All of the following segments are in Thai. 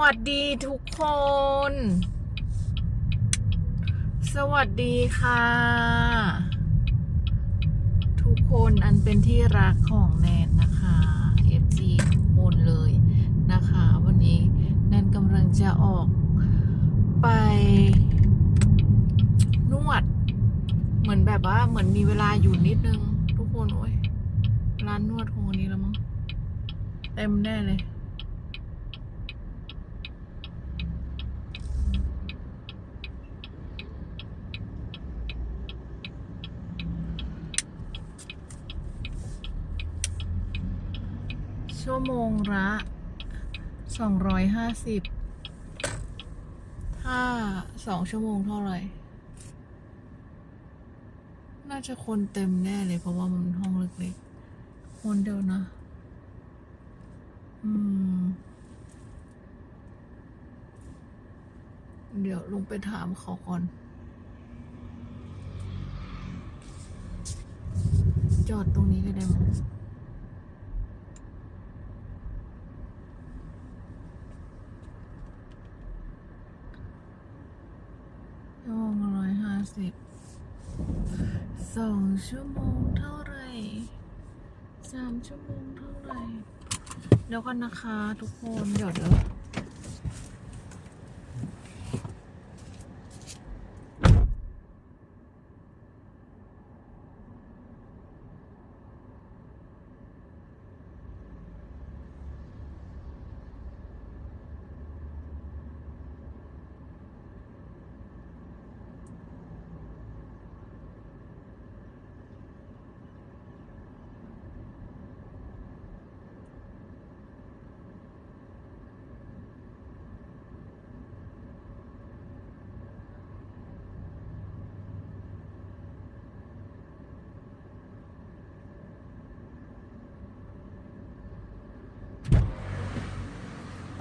วัสดีทุกคน สวัสดีค่ะ ทุกคนอันเป็นที่รักของแนนนะคะ FG ทุกคนเลยนะคะ วันนี้แนนกำลังจะออกไป นวด เหมือนแบบว่าเหมือนมีเวลาอยู่นิดนึง ทุกคน โอ้ยร้านนวดคงวันนี้แล้วมั้งเต็มแน่เลย ชั่วโมงละสองร้อยห้าสิบถ้าสองชั่วโมงเท่าไหร่ น่าจะคนเต็มแน่เลย เพราะว่ามันห้องเล็กๆ คนเดียวนะ อืม เดี๋ยวลงไปถามเขาก่อน จอดตรงนี้ก็ได้มั้ง ชั่วโมงละร้อยห้า สิบสองชั่วโมงเท่าไหร่สามชั่วโมงเท่าไหร่ เดี๋ยวกันนะคะทุกคน เดี๋ยวเดี๋ยว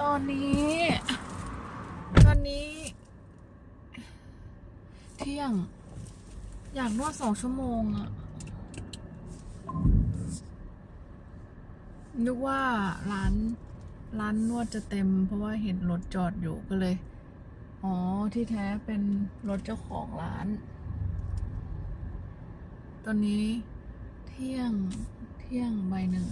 ตอนนี้ ตอนนี้ เที่ยง อยากนวดสองชั่วโมงอะนึกว่าร้านร้านนวดจะเต็ม เพราะว่าเห็นรถจอดอยู่ก็เลย อ๋อที่แท้เป็นรถเจ้าของร้าน ตอนนี้เที่ยงเที่ยงใบหนึ่ง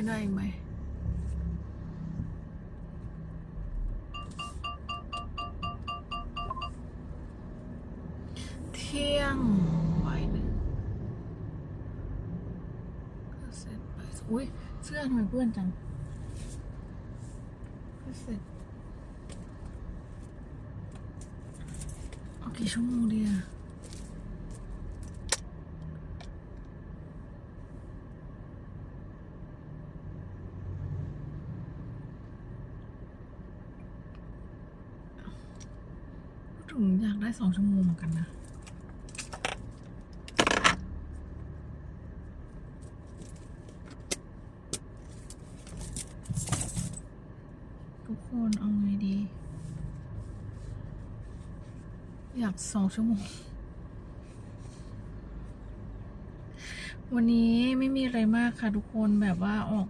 ไปไงใบหนึ่งก็เสร็จไปอุ้ยเสื้อทำไมเพื่อนจังก็เสร็จเอากี่ชั่วโมงดีอะถึงอยากได้สองชั่วโมงเหมือนกันนะ ทุกคนเอา ไงดี อยากสองชั่วโมง วันนี้ไม่มีอะไรมากค่ะทุกคนแบบว่าออก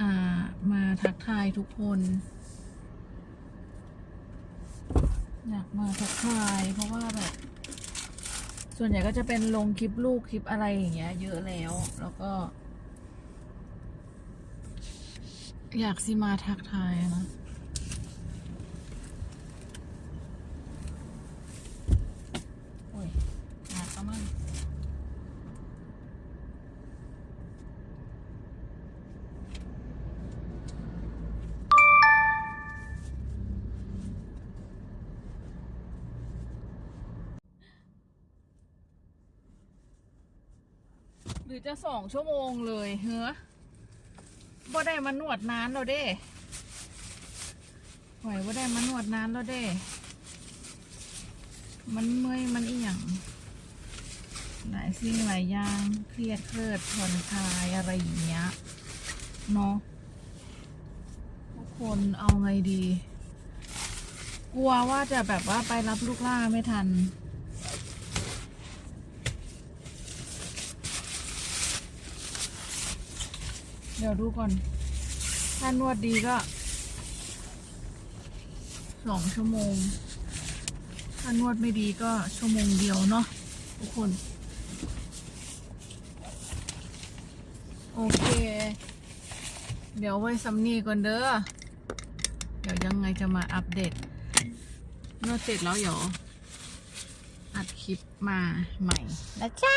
อ่ามาทักทายทุกคน อยากมาทักทายเพราะว่าแบบ ส่วนใหญ่ก็จะเป็นลงคลิปลูกคลิปอะไรอย่างเงี้ย เยอะแล้วแล้วก็อยากสิมาทักทายนะ โอ้ยหนักก็มั่ง หรือจะสองชั่วโมงเลยเฮ้อบ่ได้มานวดนานแล้วเด้ไหอยบ่ได้มานวดนานแล้วเด้ มันเมื่อยมันอีหยังหลายสิ่งหลายอย่างเครียดเครียดผ่อนคลายอะไรอย่างเงี้ยเนาะทุกคนเอาไงดี กลัวว่าจะแบบว่าไปรับลูกล่าไม่ทัน ดี๋ยวดูก่อน ถ้านวดดีก็สองชั่วโมง ถ้านวดไม่ดีก็ชั่วโมงเดียวเนาะทุกคน โอเค เดี๋ยวไว้ซัมนี่ก่อนเด้อ เดี๋ยวยังไงจะมาอัปเดตนวดเสร็จแล้วเดี๋ยวอัดคลิปมาใหม่นะจ๊ะ